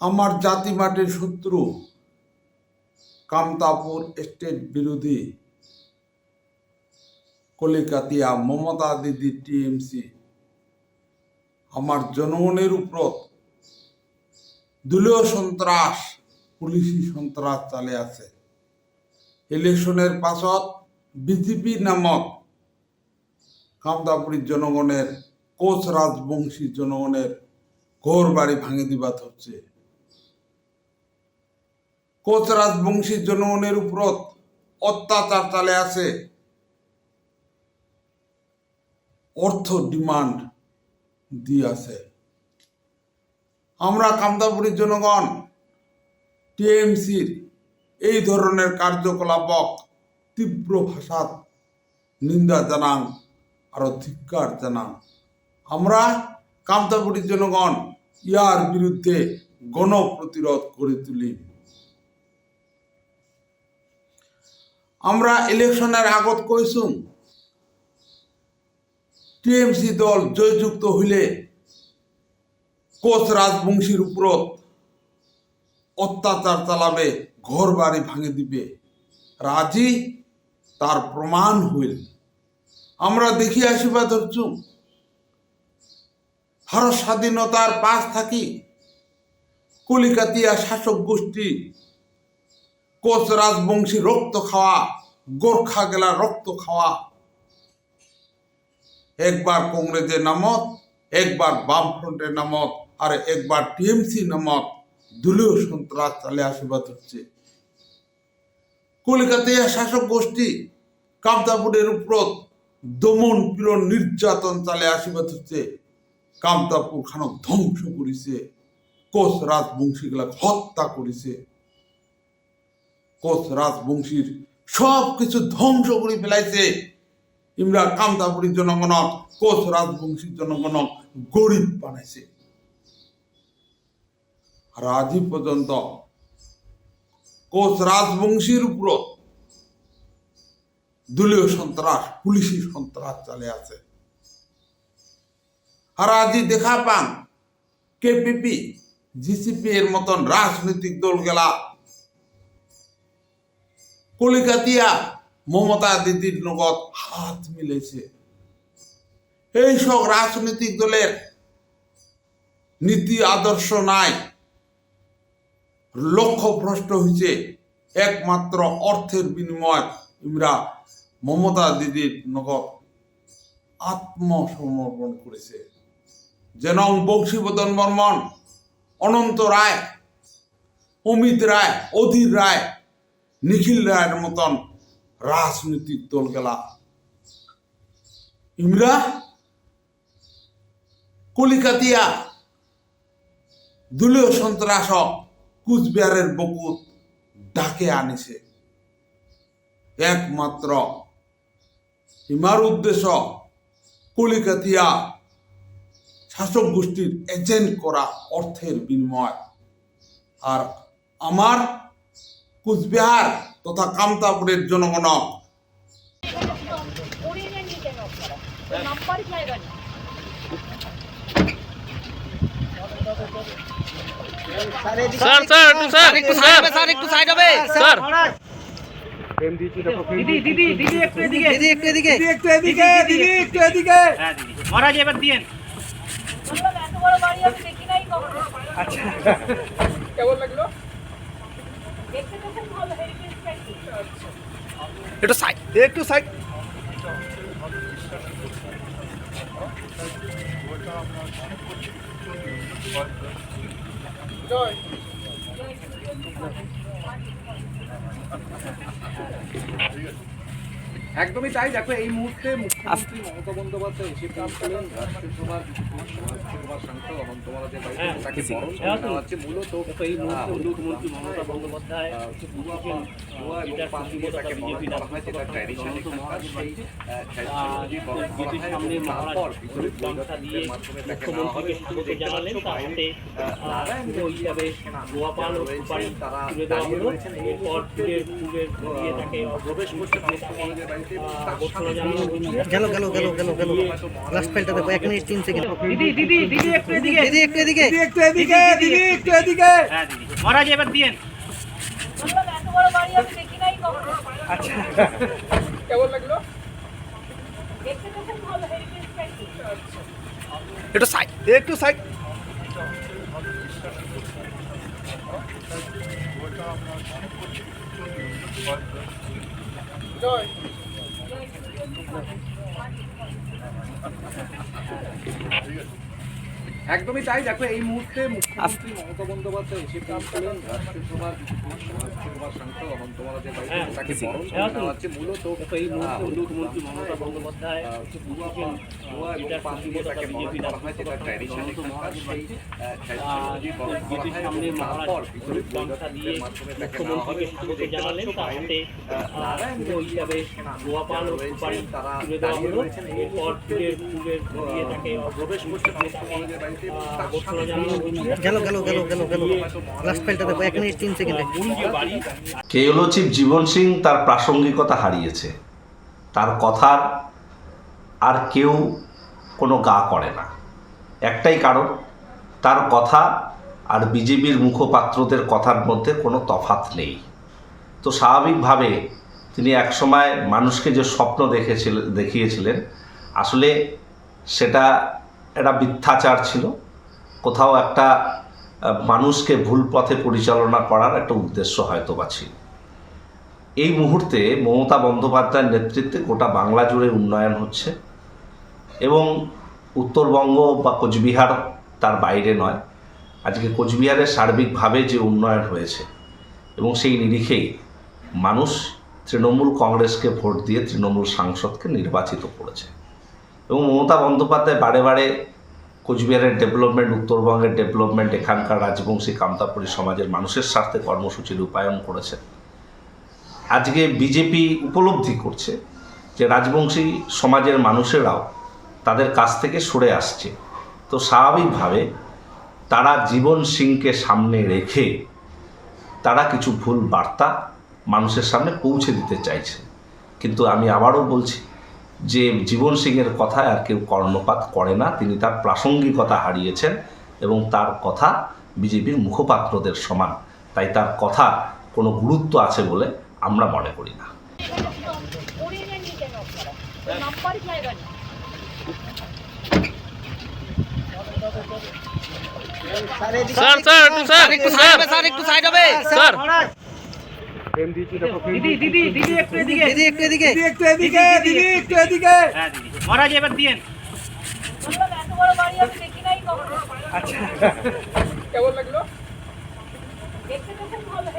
আমার জাতি মাটির শত্রু, কামতাপুর স্টেট বিরোধী কলিকাতিয়া মমতা দিদি টিএমসি। আমার জনগণের উপর দলীয় সন্ত্রাস, পুলিশি সন্ত্রাস চালে আছে। ইলেকশনের পাছত বিজেপি নামক কামতাপুরীর জনগণের, কোচ রাজবংশী জনগণের ঘোর বাড়ি ভাঙে দিবাত হচ্ছে কোচ রাজবংশী জনগণের উপর অত্যাচার চালে আছে। অর্থ ডিমান্ড দিয়ে আছে। আমরা কামতাপুরীর জনগণ, টিএমসির এই ধরনের কার্যকলাপক তীব্র ভাষাত নিন্দা জানান আরও ধিক্কার জানান আমরা কামতাপুরীর জনগণ, ইয়ার বিরুদ্ধে গণ প্রতিরোধ করে তুলি। আমরা ইলেকশনের আগত কইসুম, টিএমসি দল জয়যুক্ত হইলে কোচ রাজবংশীর উপরত অত্যাচার চালাবে ঘর বাড়ি ভাঙে দিবে। রাজি? তার প্রমাণ হইল। আমরা দেখি আসিবা ধরছু ভারত স্বাধীনতার পাশ থাকি, কলিকাতিয়া শাসক গোষ্ঠী কোচ রাজবংশী রক্ত খাওয়া, গোর্খা গেলা রক্ত খাওয়া। একবার কংগ্রেসের নামত, একবার বামফ্রন্টের নামত, আর একবার টিএমসি নামত। দলীয় সন্ত্রাস চালে আসিবাদ হচ্ছে। কলিকাতায় শাসক গোষ্ঠী, কামতাপুরের উপর দমন পীড়ন নির্যাতন চালে আশীর্বাদ হচ্ছে। কামতাপুর খানক ধ্বংস করিছে। কোচ রাজবংশী রাজবংশীগুলা হত্যা করিছে। কোচ রাজবংশীর সব কিছু ধ্বংস করে ফেলাইছে। ইমরা কামতাপুরীর জনগণক, কোচ রাজবংশীর জনগণক গরিব বানাইছে। আর আজই পর্যন্ত কোচ রাজবংশীর উপর দলীয় সন্ত্রাস, পুলিশি সন্ত্রাস চালে আছে। আর আজই দেখা পান, কেপিপি, জিসিপি এর মতন রাজনৈতিক দল গেলা কলিকাতিয়া মমতা দিদির লগত হাত মিলেছে এই সব রাজনৈতিক দলের নীতি আদর্শ নাই। লক্ষ্য ভ্রষ্ট হয়েছে একমাত্র অর্থের বিনিময়। ইমরা মমতা দিদির নগদ আত্মসমর্পণ করেছে। যেন বংশীবদন বর্মন, অনন্ত রায়, অমিত রায়, অধীর রায় নিখিল রায়ের মতন রাজনৈতিক দল গেলা ইমরা কলিকাতিয়া দলীয় সন্ত্রাস কুচবিহারের বকুত ডাকে আনিছে। একমাত্র ইমার উদ্দেশ্য কলিকাতিয়া শাসক গোষ্ঠীর এজেন্ট করা অর্থের বিনিময়। আর আমার কুচবিহার তথা কামতাপুরের জনগণ। স্যার স্যার একটু স্যার একটু স্যার স্যার একটু সাইড হবে। স্যার। দিদি দিদি দিদি একটু এদিকে। দিদি একটু এদিকে। একটু এদিকে দিদি। একটু এদিকে। হ্যাঁ দিদি। মহারাজ এবার দিয়েন। বললাম এত বড় বাড়ি আমি দেখি নাই কখনো। আচ্ছা। কেমন লাগল দেখতে তো খুব ভালো হেরিটেজ ফ্যাক্টরি একটু সাইড। একটু সাইড। জয়। একদমই তাই। দেখো এই মুহূর্তে মুখ্যমন্ত্রী মমতা বন্দ্যোপাধ্যায় এসে পৌঁছলেন রাষ্ট্রসভার লোকসভার সাংসদ অনন্তমালা যে তাকে বরণ করে হচ্ছে মূলত। এই মুহূর্তে মুখ্যমন্ত্রী মমতা বন্দ্যোপাধ্যায় তাকে বরণ করা হয় যেটা ট্র্যাডিশন এখানকার সেই বরণ করা হয় এবং তারপর মাধ্যমে তাকে নেওয়া হবে। জানালেন তার দাঁড়িয়ে রয়েছেন। এরপর প্রবেশ করছে পশ্চিমবঙ্গের বাড়িতে। গেল গেল গেল গেল গেল। লাস্ট ফাইলটা দেখো এক মিনিট তিন সেকেন্ড দিদি দিদি দিদি একটু এদিকে। দিদি একটু এদিকে। একটু এদিকে দিদি একটু এদিকে। হ্যাঁ দিদি। মহারাজ এবার দিয়েন। বললাম এত বড় বাড়ি আমি দেখি নাই কখনো। আচ্ছা। কেমন লাগল? একটু সাইড একটু সাইড একদমই তাই। দেখো এই মুহূর্তে মুখ্যমন্ত্রী মমতা বন্দ্যোপাধ্যায় এসে পৌঁছলেন রাষ্ট্রসভার রাষ্ট্রসভার সাংসদ অনন্ত মহারাজের হ্যাঁ। তাকে বরণ হচ্ছে। মূলত এই মুহূর্তে মুখ্যমন্ত্রী মমতা বন্দ্যোপাধ্যায় আহ, ধোঁয়া পা- ধোঁয়া এবং পান দিয়ে তাকে বরণ করা হয় যেটা ট্র্যাডিশন এখানকার সেই ট্র্যাডিশন বরণ করা হয় এবং তারপর মহারাজ ভিতরে মাধ্যমে তাকে নেওয়া হবে স্বাগত জানালেন তার নারায়ণ হিসাবে গোয়া পান তারা দাঁড়িয়ে রয়েছেন। এরপর ফুলের ফুলের দিয়ে তাকে প্রবেশ করছে গেল জীবন সিং তার প্রাসঙ্গিকতা হারিয়েছে। তার কথার আর কেউ কোনো গা করে না। একটাই কারণ, তার কথা আর বিজেপির মুখপাত্রদের কথার মধ্যে কোনো তফাত নেই। তো স্বাভাবিকভাবে তিনি একসময় মানুষকে যে স্বপ্ন দেখেছিলেন দেখিয়েছিলেন, আসলে সেটা একটা মিথ্যাচার ছিল। কোথাও একটা মানুষকে ভুল পথে পরিচালনা করার একটা উদ্দেশ্য হয়তো বা ছিল। এই মুহূর্তে মমতা বন্দ্যোপাধ্যায়ের নেতৃত্বে গোটা বাংলা জুড়ে উন্নয়ন হচ্ছে এবং উত্তরবঙ্গ বা কোচবিহার তার বাইরে নয়। আজকে কোচবিহারের সার্বিকভাবে যে উন্নয়ন হয়েছে এবং সেই নিরিখেই মানুষ তৃণমূল কংগ্রেসকে ভোট দিয়ে তৃণমূল সাংসদকে নির্বাচিত করেছে। এবং মমতা বন্দ্যোপাধ্যায় বারে বারে কোচবিহারের ডেভেলপমেন্ট উত্তরবঙ্গের ডেভেলপমেন্ট এখানকার রাজবংশী কামতাপুরী সমাজের মানুষের স্বার্থে কর্মসূচি রূপায়ণ করেছে। আজকে বিজেপি উপলব্ধি করছে যে রাজবংশী সমাজের মানুষেরাও তাদের কাছ থেকে সরে আসছে। তো স্বাভাবিকভাবে তারা জীবন সিংকে সামনে রেখে তারা কিছু ভুল বার্তা মানুষের সামনে পৌঁছে দিতে চাইছে। কিন্তু আমি আবারও বলছি যে জীবন সিংয়ের কথায় আর কেউ কর্ণপাত করে না তিনি তার প্রাসঙ্গিকতা হারিয়েছেন এবং তার কথা বিজেপির মুখপাত্রদের সমান। তাই তার কথা কোনো গুরুত্ব আছে বলে আমরা মনে করি না। স্যার স্যার একটু স্যার একটু সাইড হবে। স্যার। একটু সাইড হবে স্যার দিদি দিদি দিদি একটু এদিকে। দিদি একটু এদিকে। দিদি একটু এদিকে দিদি একটু এদিকে। হ্যাঁ দিদি। মহারাজ এবার দিয়েন। বললাম এত বড় বাড়ি আমি দেখি নাই কখনো আচ্ছা। কেমন লাগল? দেখতে তো খুব ভালো